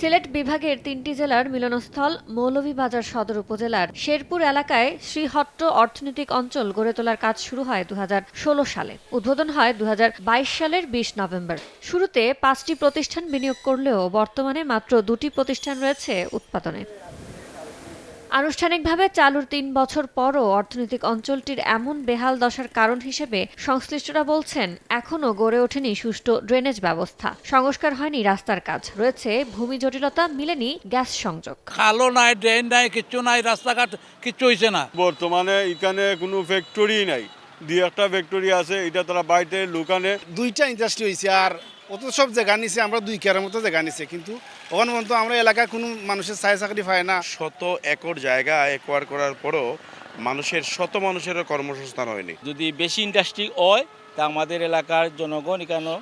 সিলেট বিভাগের তিনটি জেলার মিলনস্থল মৌলভীবাজার সদর উপজেলার শেরপুর এলাকায় শ্রীহট্ট অর্থনৈতিক অঞ্চল গড়ে তোলার কাজ শুরু হয় দু হাজার ষোলো সালে। উদ্বোধন হয় দু হাজার বাইশ সালের বিশ নভেম্বর। শুরুতে পাঁচটি প্রতিষ্ঠান বিনিয়োগ করলেও বর্তমানে মাত্র দুটি প্রতিষ্ঠান রয়েছে উৎপাদনে। আনুষ্ঠানিকভাবে চালুর তিন বছর পরও অর্থনৈতিক অঞ্চলটির এমন বেহাল দশার কারণ হিসেবে সংশ্লিষ্টরা বলছেন এখনও গড়ে ওঠেনি সুষ্ঠু ড্রেনেজ ব্যবস্থা। সংস্কার হয়নি রাস্তার কাজ। রয়েছে ভূমি জটিলতা মিলেনি গ্যাস সংযোগ। খালও নাই ড্রেন নাই কিচ্ছু নাই রাস্তাঘাট কিচ্ছু হয়েছে না। বর্তমানে এখানে কোনো ফ্যাক্টরি নাই। দুই একটা ফ্যাক্টরি আছে এটা তারা বাড়িতে লুকানে। দুইটা ইন্ডাস্ট্রি হয়েছে আর অত সব জায়গা নিছে আমরা দুই কেয়ার মতো জায়গা নিছে কিন্তু ওখানে পর্যন্ত আমরা এলাকায় কোনো মানুষের চায় চাকরি পায় না। শত একর জায়গা একোয়ার করার পরও মানুষের শত মানুষেরও কর্মসংস্থান হয়নি। যদি বেশি ইন্ডাস্ট্রি হয় তা আমাদের এলাকার জনগণ এখানে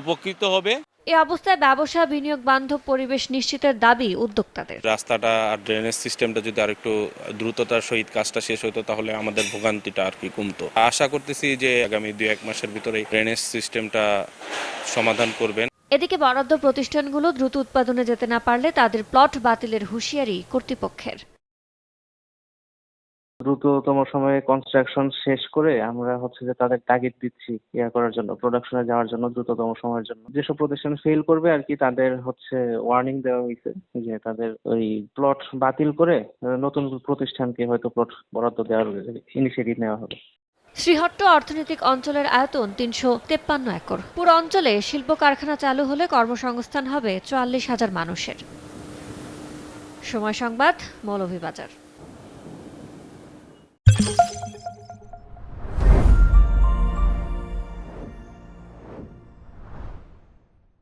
উপকৃত হবে। এ অবস্থায় ব্যবসা বিনিয়োগ বান্ধব পরিবেশ নিশ্চিতের দাবি উদ্যোক্তাদের। রাস্তাটা আর ড্রেনেজ সিস্টেমটা যদি আর একটু দ্রুততার সহিত কাজটা শেষ হতো তাহলে আমাদের ভোগান্তিটা আর কি কমতো। আশা করতেছি যে আগামী দুই এক মাসের ভিতরেই ড্রেনেজ সিস্টেমটা সমাধান করবেন। এদিকে বরাদ্দ প্রতিষ্ঠানগুলো দ্রুত উৎপাদনে যেতে না পারলে তাদের প্লট বাতিলের হুঁশিয়ারি কর্তৃপক্ষের। দ্রুততম সময়ে কনস্ট্রাকশন শেষ করে আমরা হচ্ছে যে তাদের টার্গেট দিচ্ছি ইয়া করার জন্য প্রোডাকশনে যাওয়ার জন্য, দ্রুততম সময়ের জন্য। যেসব প্রতিষ্ঠান ফেল করবে আর কি, তাদের হচ্ছে ওয়ার্নিং দেওয়া হয়েছে যে তাদের ওই প্লট বাতিল করে নতুন প্রতিষ্ঠানকে হয়তো প্লট বরাদ্দ দেওয়ার ইনিশিয়েটিভ নেওয়া হবে। শ্রীহট্ট অর্থনৈতিক অঞ্চলের আয়তন তিনশো তেপ্পান্ন একর। পুরো অঞ্চলে শিল্প কারখানা চালু হলে কর্মসংস্থান হবে চুয়াল্লিশ হাজার মানুষের। সময় সংবাদ, মৌলভীবাজার।